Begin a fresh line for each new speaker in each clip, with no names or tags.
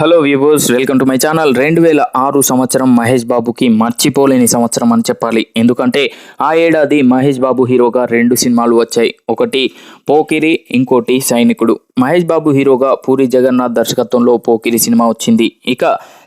Hello viewers welcome to my channel రెండు వేల ఆరు సంవత్సరం మహేష్ బాబుకి మర్చిపోలేని సంవత్సరం అని చెప్పాలి. ఎందుకంటే ఆ ఏడాది మహేష్ బాబు హీరోగా రెండు సినిమాలు వచ్చాయి. ఒకటి పోకిరి ఇంకోటి సైనికుడు. మహేష్ బాబు హీరోగా పూరి జగన్నాథ్ దర్శకత్వంలో పోకిరి సినిమా వచ్చింది. ఇక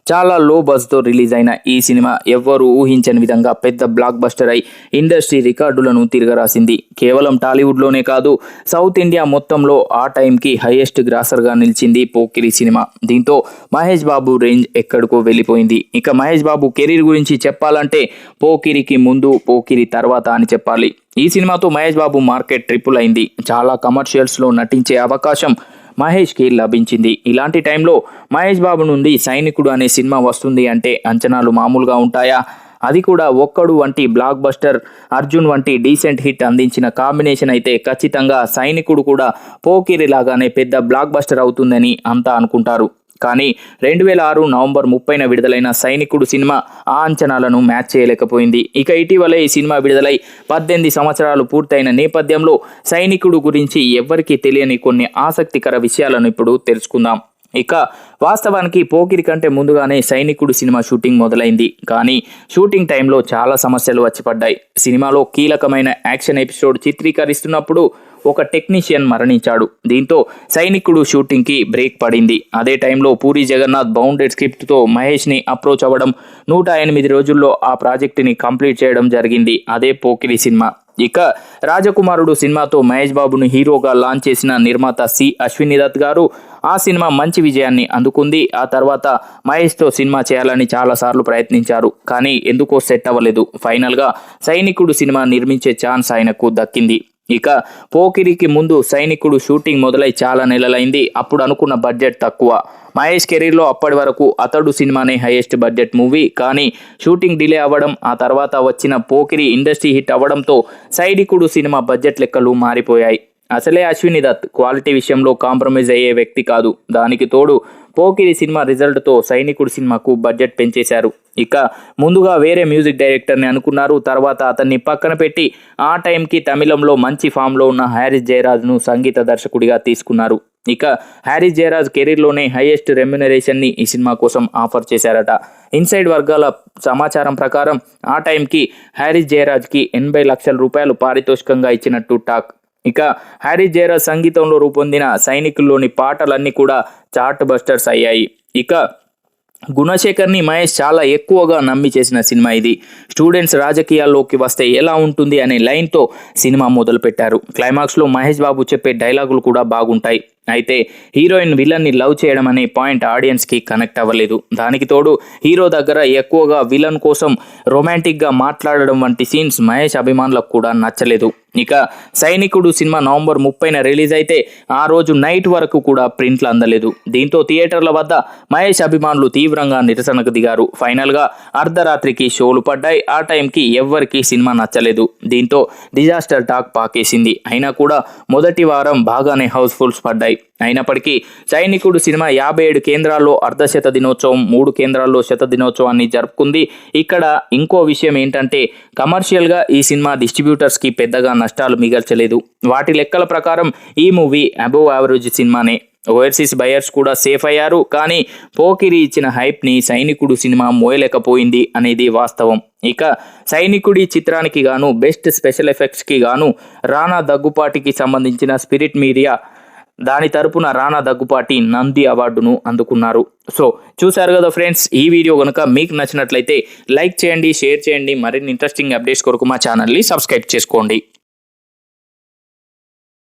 చాలా లో బజ్తో రిలీజ్ అయిన ఈ సినిమా ఎవ్వరూ ఊహించని విధంగా పెద్ద బ్లాక్ బస్టర్ అయి ఇండస్ట్రీ రికార్డులను తిరగరాసింది. కేవలం టాలీవుడ్లోనే కాదు సౌత్ ఇండియా మొత్తంలో ఆ టైంకి హైయెస్ట్ గ్రాసర్గా నిలిచింది పోకిరి సినిమా. దీంతో మహేష్ బాబు రేంజ్ ఎక్కడికో వెళ్ళిపోయింది. ఇక మహేష్ బాబు కెరీర్ గురించి చెప్పాలంటే పోకిరికి ముందు పోకిరి తర్వాత అని చెప్పాలి. ఈ సినిమాతో మహేష్ బాబు మార్కెట్ ట్రిపుల్ అయింది. చాలా కమర్షియల్స్లో నటించే అవకాశం మహేష్కి లభించింది. ఇలాంటి టైంలో మహేష్ బాబు నుండి సైనికుడు అనే సినిమా వస్తుంది అంటే అంచనాలు మామూలుగా ఉంటాయా? అది కూడా ఒక్కడు వంటి బ్లాక్ బస్టర్ అర్జున్ వంటి డీసెంట్ హిట్ అందించిన కాంబినేషన్ అయితే ఖచ్చితంగా సైనికుడు కూడా పోకిరి లాగానే పెద్ద బ్లాక్ బస్టర్ అవుతుందని అంతా అనుకుంటారు. కానీ రెండు వేల ఆరు నవంబర్ ముప్పైన విడుదలైన సైనికుడు సినిమా ఆ అంచనాలను మ్యాచ్ చేయలేకపోయింది. ఇక ఇటీవలే ఈ సినిమా విడుదలై పద్దెనిమిది సంవత్సరాలు పూర్తయిన నేపథ్యంలో సైనికుడు గురించి ఎవ్వరికీ తెలియని కొన్ని ఆసక్తికర విషయాలను ఇప్పుడు తెలుసుకుందాం. ఇక వాస్తవానికి పోకిరి కంటే ముందుగానే సైనికుడు సినిమా షూటింగ్ మొదలైంది. కానీ షూటింగ్ టైంలో చాలా సమస్యలు వచ్చి పడ్డాయి. సినిమాలో కీలకమైన యాక్షన్ ఎపిసోడ్ చిత్రీకరిస్తున్నప్పుడు ఒక టెక్నీషియన్ మరణించాడు. దీంతో సైనికుడు షూటింగ్కి బ్రేక్ పడింది. అదే టైంలో పూరి జగన్నాథ్ బౌండెడ్ స్క్రిప్ట్తో మహేష్ని అప్రోచ్ అవ్వడం నూట ఎనిమిది రోజుల్లో ఆ ప్రాజెక్టుని కంప్లీట్ చేయడం జరిగింది. అదే పోకిరి సినిమా. ఇక రాజకుమారుడు సినిమాతో మహేష్ బాబును హీరోగా లాంచ్ చేసిన నిర్మాత సి. అశ్విని దత్ గారు ఆ సినిమా మంచి విజయాన్ని అందుకుంది. ఆ తర్వాత మహేష్తో సినిమా చేయాలని చాలాసార్లు ప్రయత్నించారు. కానీ ఎందుకో సెట్ అవ్వలేదు. ఫైనల్గా సైనికుడు సినిమా నిర్మించే ఛాన్స్ ఆయనకు దక్కింది. ఇక పోకిరికి ముందు సైనికుడు షూటింగ్ మొదలై చాలా నెలలైంది. అప్పుడు అనుకున్న బడ్జెట్ తక్కువ. మహేష్ కెరీర్లో అప్పటి వరకు అతడు సినిమానే హైయెస్ట్ బడ్జెట్ మూవీ. కానీ షూటింగ్ డిలే అవ్వడం ఆ తర్వాత వచ్చిన పోకిరి ఇండస్ట్రీ హిట్ అవ్వడంతో సైనికుడు సినిమా బడ్జెట్ లెక్కలు మారిపోయాయి. అసలే అశ్విని దత్ క్వాలిటీ విషయంలో కాంప్రమైజ్ అయ్యే వ్యక్తి కాదు. దానికి తోడు పోకిరి సినిమా రిజల్ట్తో సైనికుడు సినిమాకు బడ్జెట్ పెంచేశారు. ఇక ముందుగా వేరే మ్యూజిక్ డైరెక్టర్ని అనుకున్నారు. తర్వాత అతన్ని పక్కన పెట్టి ఆ టైంకి తమిళంలో మంచి ఫామ్లో ఉన్న హ్యారిస్ జయరాజ్ను సంగీత దర్శకుడిగా తీసుకున్నారు. ఇక హ్యారిస్ జయరాజ్ కెరీర్లోనే హైయెస్ట్ రెమ్యునరేషన్ని ఈ సినిమా కోసం ఆఫర్ చేశారట. ఇన్సైడ్ వర్గాల సమాచారం ప్రకారం ఆ టైంకి హ్యారిస్ జయరాజ్కి ఎనభై లక్షల రూపాయలు పారితోషికంగా ఇచ్చినట్టు టాక్. ఇక హ్యారీ జేరా సంగీతంలో రూపొందిన సైనికుల్లోని పాటలన్నీ కూడా చార్ట్ బస్టర్స్ అయ్యాయి. ఇక గుణశేఖర్ని మహేష్ చాలా ఎక్కువగా నమ్మి చేసిన సినిమా ఇది. స్టూడెంట్స్ రాజకీయాల్లోకి వస్తే ఎలా ఉంటుంది అనే లైన్తో సినిమా మొదలుపెట్టారు. క్లైమాక్స్లో మహేష్ బాబు చెప్పే డైలాగులు కూడా బాగుంటాయి. అయితే హీరోయిన్ విలన్ని లవ్ చేయడం అనే పాయింట్ ఆడియన్స్కి కనెక్ట్ అవ్వలేదు. దానికి తోడు హీరో దగ్గర ఎక్కువగా విలన్ కోసం రొమాంటిక్గా మాట్లాడడం వంటి సీన్స్ మహేష్ అభిమానులకు కూడా నచ్చలేదు. ఇక సైనికుడు సినిమా నవంబర్ ముప్పైన రిలీజ్ అయితే ఆ రోజు నైట్ వరకు కూడా ప్రింట్లు అందలేదు. దీంతో థియేటర్ల వద్ద మహేష్ అభిమానులు తీవ్రంగా నిరసనకు దిగారు. ఫైనల్గా అర్ధరాత్రికి షోలు పడ్డాయి. ఆ టైంకి ఎవ్వరికి సినిమా నచ్చలేదు. దీంతో డిజాస్టర్ టాక్ పాకేసింది. అయినా కూడా మొదటి వారం బాగానే హౌస్ఫుల్స్ పడ్డాయి. అయినప్పటికీ సైనికుడు సినిమా యాభై ఏడు కేంద్రాల్లో అర్ధశత దినోత్సవం మూడు కేంద్రాల్లో శత దినోత్సవాన్ని జరుపుకుంది. ఇక్కడ ఇంకో విషయం ఏంటంటే కమర్షియల్గా ఈ సినిమా డిస్ట్రిబ్యూటర్స్కి పెద్దగా నష్టాలు మిగల్చలేదు. వాటి లెక్కల ప్రకారం ఈ మూవీ అబోవ్ యావరేజ్ సినిమానే. ఓవర్సీస్ బయర్స్ కూడా సేఫ్ అయ్యారు కానీ పోకిరి ఇచ్చిన హైప్ని సైనికుడు సినిమా మోయలేకపోయింది అనేది వాస్తవం. ఇక సైనికుడి చిత్రానికి గాను బెస్ట్ స్పెషల్ ఎఫెక్ట్స్కి గాను రానా దగ్గుపాటికి సంబంధించిన స్పిరిట్ మీడియా దాని తరపున రానా దగ్గుపాటి నంది అవార్డును అందుకున్నారు. సో చూశారు కదా ఫ్రెండ్స్ ఈ వీడియో కనుక మీకు నచ్చినట్లయితే లైక్ చేయండి షేర్ చేయండి. మరిన్ని ఇంట్రెస్టింగ్ అప్డేట్స్ కొరకు మా ఛానల్ని సబ్స్క్రైబ్ చేసుకోండి.